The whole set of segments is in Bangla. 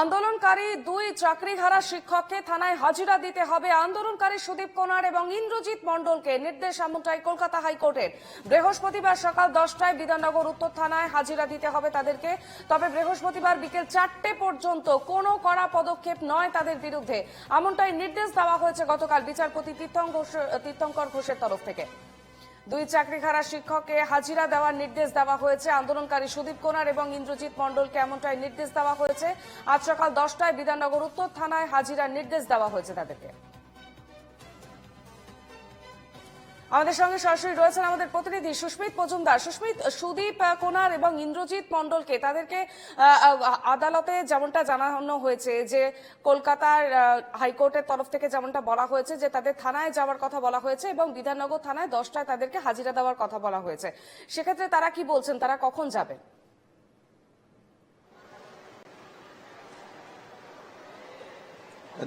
আন্দোলনকারী দুই চাকরিহারা শিক্ষককে থানায় হাজিরা দিতে হবে। আন্দোলনকারী সুদীপ কোনার এবং ইন্দ্রজিৎ মণ্ডলকে নির্দেশ এমনটাই কলকাতা হাইকোর্টের। বৃহস্পতিবার সকাল দশটায় বিধাননগর উত্তর থানায় হাজিরা দিতে হবে তাদেরকে। তবে বৃহস্পতিবার বিকেল চারটে পর্যন্ত কোনো কড়া পদক্ষেপ নয় তাদের বিরুদ্ধে। এমনটাই নির্দেশ দেওয়া হয়েছে গতকাল বিচারপতি তীর্থঙ্কর ঘোষের তরফ থেকে। দুই চাকরিহারা শিক্ষককে হাজিরা দেওয়ার নির্দেশ দেওয়া হয়েছে। আন্দোলনকারী সুদীপ কোনার এবং ইন্দ্রজিৎ মণ্ডলকে এমনটাই নির্দেশ দেওয়া হয়েছে। আজ সকাল দশটায় বিধাননগর উত্তর থানায় হাজিরার নির্দেশ দেওয়া হয়েছে তাদেরকে। আমাদের সঙ্গে সরাসরি রয়েছেন আমাদের প্রতিনিধি সুস্মিত মজুমদার। সুস্মিত, সুদীপ কোনার এবং ইন্দ্রজিৎ মন্ডলকে তাদেরকে আদালতে যেমনটা জানানো হয়েছে যে কলকাতার হাইকোর্টের তরফ থেকে যেমনটা বলা হয়েছে যে তাদের থানায় যাওয়ার কথা বলা হয়েছে এবং বিধাননগর থানায় দশটায় তাদেরকে হাজিরা দেওয়ার কথা বলা হয়েছে। সেক্ষেত্রে তারা কি বলছেন? তারা কখন যাবেন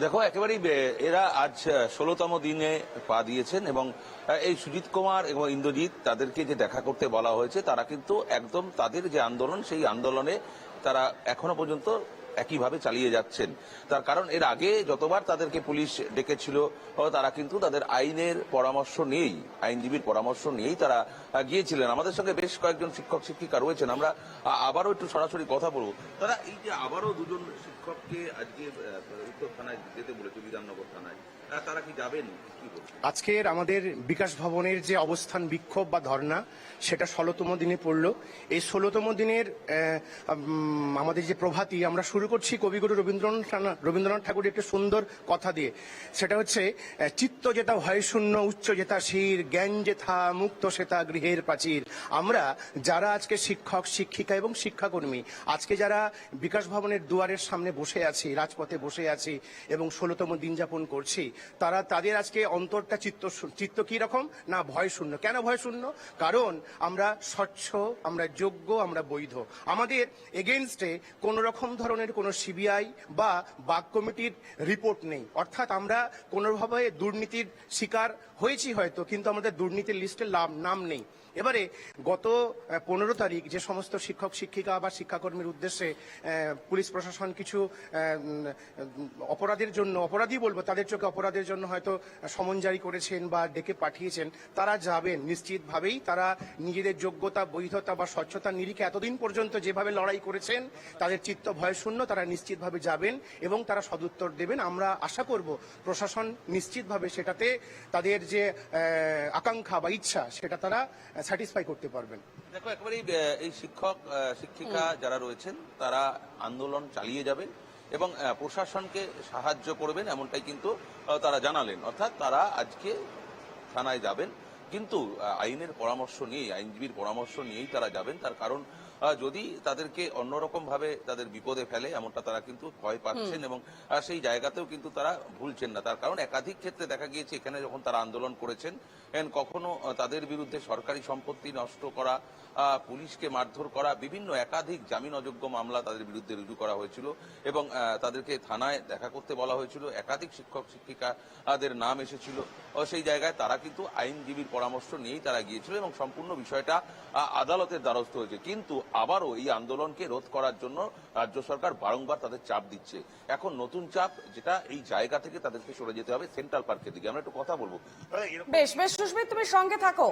দেখো, একেবারেই এরা আজ ষোলোতম দিনে পা দিয়েছেন এবং এই সুজিত কুমার এবং ইন্দ্রজিৎ তাদেরকে যে দেখা করতে বলা হয়েছে, তারা কিন্তু একদম তাদের যে আন্দোলন, সেই আন্দোলনে তারা এখনও পর্যন্ত একইভাবে চালিয়ে যাচ্ছেন। তার কারণ এর আগে যতবার তাদেরকে পুলিশ ডেকেছিল তারা কিন্তু তাদের আইনের পরামর্শ নিয়েই, আইনজীবীর পরামর্শ নিয়েই তারা গিয়েছিলেন। আমাদের সঙ্গে বেশ কয়েকজন শিক্ষক, শিক্ষিকা রয়েছেন। আমরা আবারও একটু সরাসরি কথা বলব। তারা এই যে আবারও দুজন শিক্ষককে আজকে উত্তর থানায় যেতে বলেছে, বিধাননগর থানায় তারা কি যাবেন? আজকের আমাদের বিকাশ ভবনের যে অবস্থান বিক্ষোভ বা ধর্ণা, সেটা ষোলোতম দিনে পড়ল। এই ষোলোতম দিনের আমাদের যে প্রভাতী, আমরা শুরু করছি কবিগুরু রবীন্দ্রনাথ রবীন্দ্রনাথ ঠাকুরের একটা সুন্দর কথা দিয়ে। সেটা হচ্ছে চিত্ত যেটা ভয়শূন্য উচ্চ যেতা শির, জ্ঞান যেথা মুক্ত সেতা গৃহের প্রাচীর। আমরা যারা আজকে শিক্ষক, শিক্ষিকা এবং শিক্ষাকর্মী, আজকে যারা বিকাশ ভবনের দুয়ারের সামনে বসে আছি, রাজপথে বসে আছি এবং ষোলোতম দিন যাপন করছি তারা তাদের আজকে অন্তরটা চিত্ত চিত্ত কি রকম? না, ভয় শূন্য। কেন ভয় শূন্য? কারণ আমরা স্বচ্ছ, আমরা যোগ্য, আমরা বৈধ। আমাদের এগেনস্টে কোন রকম ধরনের কোনো সিবিআই বা বাক কমিটির রিপোর্ট নেই। অর্থাৎ আমরা কোনোভাবে দুর্নীতির শিকার হয়েছি হয়তো, কিন্তু আমাদের দুর্নীতির লিস্টে নাম নেই। এবারে গত পনেরো তারিখ যে সমস্ত শিক্ষক, শিক্ষিকা বা শিক্ষাকর্মীর উদ্দেশ্যে পুলিশ প্রশাসন কিছু অপরাধের জন্য, অপরাধী বলব, তাদের চোখে অপরাধের জন্য হয়তো সমন জারি করেছেন বা ডেকে পাঠিয়েছেন তারা যাবেন। নিশ্চিতভাবেই তারা নিজেদের যোগ্যতা বৈধতা বা স্বচ্ছতার নিরিখে এতদিন পর্যন্ত যেভাবে লড়াই করেছেন তাদের চিত্ত ভয়শূন্য তারা নিশ্চিতভাবে যাবেন এবং তারা সদুত্তর দেবেন। আমরা আশা করব প্রশাসন নিশ্চিতভাবে সেটাতে তাদের যে আকাঙ্ক্ষা বা ইচ্ছা সেটা তারা স্যাটিসফাই করতে পারবেন। দেখো একেবারেই এই শিক্ষক শিক্ষিকা যারা রয়েছেন তারা আন্দোলন চালিয়ে যাবেন। এবং প্রশাসনকে সাহায্য করবেন এমনটাই কিন্তু তারা জানালেন। অর্থাৎ তারা আজকে থানায় যাবেন। কিন্তু আইনের পরামর্শ নিয়েই আইনজীবীর পরামর্শ নিয়েই তারা যাবেন। তার কারণ যদি তাদেরকে অন্যরকম ভাবে তাদের বিপদে ফেলে এমনটা তারা কিন্তু ভয় পাচ্ছেন এবং সেই জায়গাতেও কিন্তু তারা ভুলছেন না। তার কারণ একাধিক ক্ষেত্রে দেখা গিয়েছে এখানে যখন তারা আন্দোলন করেছেন কখনো তাদের বিরুদ্ধে সরকারি সম্পত্তি নষ্ট করা পুলিশকে মারধর করা বিভিন্ন একাধিক জামিন অযোগ্য মামলা তাদের বিরুদ্ধে রুজু করা হয়েছিল এবং তাদেরকে থানায় দেখা করতে বলা হয়েছিল। একাধিক শিক্ষক শিক্ষিকাদের নাম এসেছিল। সেই জায়গায় তারা কিন্তু আইনজীবীর পরামর্শ নিয়েই তারা গিয়েছিল এবং সম্পূর্ণ বিষয়টা আদালতের দ্বারস্থ হয়েছে। কিন্তু আবারও এই আন্দোলনকে রোধ করার জন্য রাজ্য সরকার বারংবার তাদের চাপ দিচ্ছে। এখন নতুন চাপ যেটা এই জায়গা থেকে তাদেরকে সরে যেতে হবে, সেন্ট্রাল পার্কের দিকে। আমরা একটু কথা বলব। বেশ বেশ সুস্মিত, তুমি সঙ্গে থাকো।